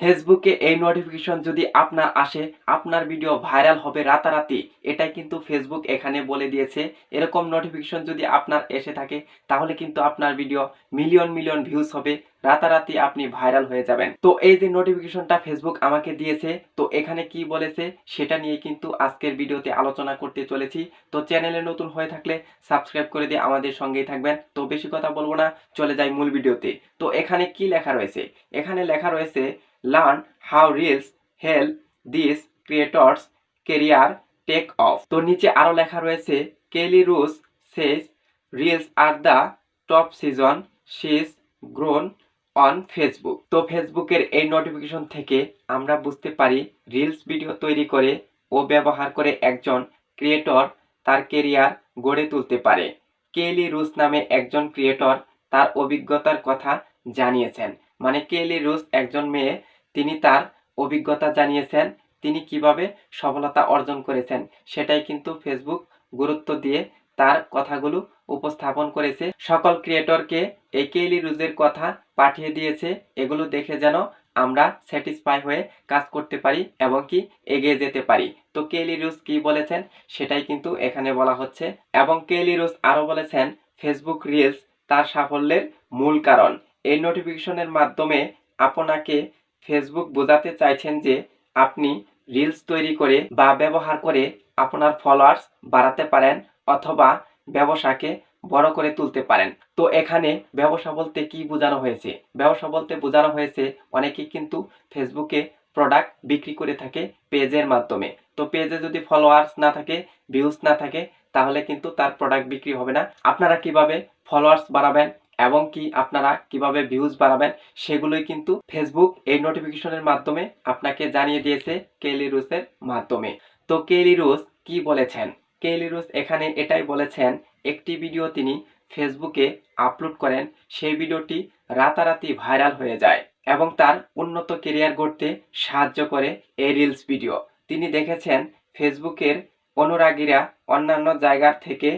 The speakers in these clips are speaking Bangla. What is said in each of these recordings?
ফেসবুকে এই নোটিফিকেশন যদি আপনার আসে, আপনার ভিডিও ভাইরাল হবে রাতারাতি, এটাই কিন্তু ফেসবুক এখানে বলে দিয়েছে। এরকম নোটিফিকেশন যদি আপনার এসে থাকে, তাহলে কিন্তু আপনার ভিডিও মিলিয়ন মিলিয়ন ভিউজ হবে। রাতারাতি আপনি ভাইরাল হয়ে যাবেন। তো এই যে নোটিফিকেশনটা ফেসবুক আমাকে দিয়েছে, তো এখানে কি বলেছে সেটা নিয়ে কিন্তু আজকের ভিডিওতে আলোচনা করতে চলেছি। তো চ্যানেলে নতুন হয়ে থাকলে সাবস্ক্রাইব করে দিয়ে আমাদের সঙ্গেই থাকবেন। তো বেশি কথা বলব না, চলে যাই মূল ভিডিওতে। তো এখানে কি লেখা রয়েছে? এখানে লেখা রয়েছে learn how reels help this creators career take off তো নিচে আরও লেখা রয়েছে Kelly Ruse says reels are the top season she's grown on Facebook তো ফেসবুকের এই নোটিফিকেশন থেকে আমরা বুঝতে পারি রিলস ভিডিও তৈরি করে ও ব্যবহার করে একজন ক্রিয়েটর তার কেরিয়ার গড়ে তুলতে পারে। কেলি রুস নামে একজন ক্রিয়েটর তার অভিজ্ঞতার কথা জানিয়েছেন। মানে কেলি রুস একজন মেয়ে, তিনি তার অভিজ্ঞতা জানিয়েছেন, তিনি কীভাবে সফলতা অর্জন করেছেন, সেটাই কিন্তু ফেসবুক গুরুত্ব দিয়ে তার কথাগুলো উপস্থাপন করেছে। সকল ক্রিয়েটরকে এই কেলি রুজের কথা পাঠিয়ে দিয়েছে, এগুলো দেখে যেন আমরা স্যাটিসফাই হয়ে কাজ করতে পারি এবং কি এগিয়ে যেতে পারি। তো কেলি রুজ কি বলেছেন সেটাই কিন্তু এখানে বলা হচ্ছে এবং কেলি রুজ আরও বলেছেন ফেসবুক রিলস তার সাফল্যের মূল কারণ। এই নোটিফিকেশনের মাধ্যমে আপনাকে ফেসবুক বোঝাতে চাইছেন যে আপনি রিলস তৈরি করে বা ব্যবহার করে আপনার ফলোয়ার্স বাড়াতে পারেন অথবা ব্যবসাকে বড় করে তুলতে পারেন। তো এখানে ব্যবসা বলতে কি বোঝানো হয়েছে? ব্যবসা বলতে বোঝানো হয়েছে অনেকেই কিন্তু ফেসবুকে প্রোডাক্ট বিক্রি করে থাকে পেজের মাধ্যমে। তো পেজে যদি ফলোয়ার্স না থাকে ভিউজ না থাকে, তাহলে কিন্তু তার প্রোডাক্ট বিক্রি হবে না। আপনারা কীভাবে ফলোয়ার্স বাড়াবেন এবং কি আপনারা কীভাবে ভিউজ বাড়াবেন, সেগুলোই কিন্তু ফেসবুক এই নোটিফিকেশনের মাধ্যমে আপনাকে জানিয়ে দিয়েছে কেলি রুসের মাধ্যমে। তো কেলি রুস কি বলেছেন? কেলি রুস এখানে এটাই বলেছেন একটি ভিডিও তিনি ফেসবুকে আপলোড করেন, সেই ভিডিওটি রাতারাতি ভাইরাল হয়ে যায় এবং তার উন্নত কেরিয়ার গড়তে সাহায্য করে এই রিলস ভিডিও। তিনি দেখেছেন, ফেসবুকের অনুরাগীরা অন্যান্য জায়গার থেকে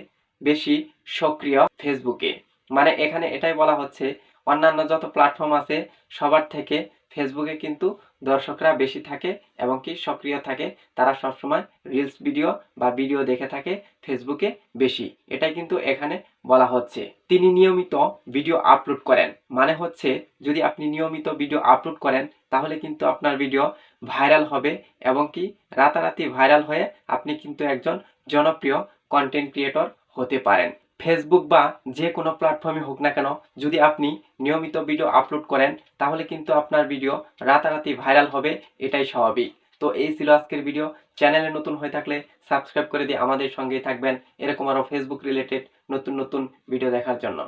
বেশি সক্রিয় ফেসবুকে। মানে এখানে এটাই বলা হচ্ছে, অন্যান্য যত প্ল্যাটফর্ম আছে, সবার থেকে ফেসবুকে কিন্তু দর্শকরা বেশি থাকে এবং কি সক্রিয় থাকে। তারা সবসময় রিলস ভিডিও বা ভিডিও দেখে থাকে ফেসবুকে বেশি। এটাই কিন্তু এখানে বলা হচ্ছে। তিনি নিয়মিত ভিডিও আপলোড করেন। মানে হচ্ছে, যদি আপনি নিয়মিত ভিডিও আপলোড করেন, তাহলে কিন্তু আপনার ভিডিও ভাইরাল হবে এবং কি রাতারাতি ভাইরাল হয়ে আপনি কিন্তু একজন জনপ্রিয় কন্টেন্ট ক্রিয়েটর হতে পারেন। ফেসবুক বা যে কোনো প্ল্যাটফর্মে হোক না কেন, যদি আপনি নিয়মিত ভিডিও আপলোড করেন, তাহলে কিন্তু আপনার ভিডিও রাতারাতি ভাইরাল হবে, এটাই স্বাভাবিক। তো এই ছিল আজকের ভিডিও চ্যানেলে নতুন হয়ে থাকলে সাবস্ক্রাইব করে দিয়ে আমাদের সঙ্গেই থাকবেন, এরকম আরও ফেসবুক রিলেটেড নতুন নতুন ভিডিও দেখার জন্য।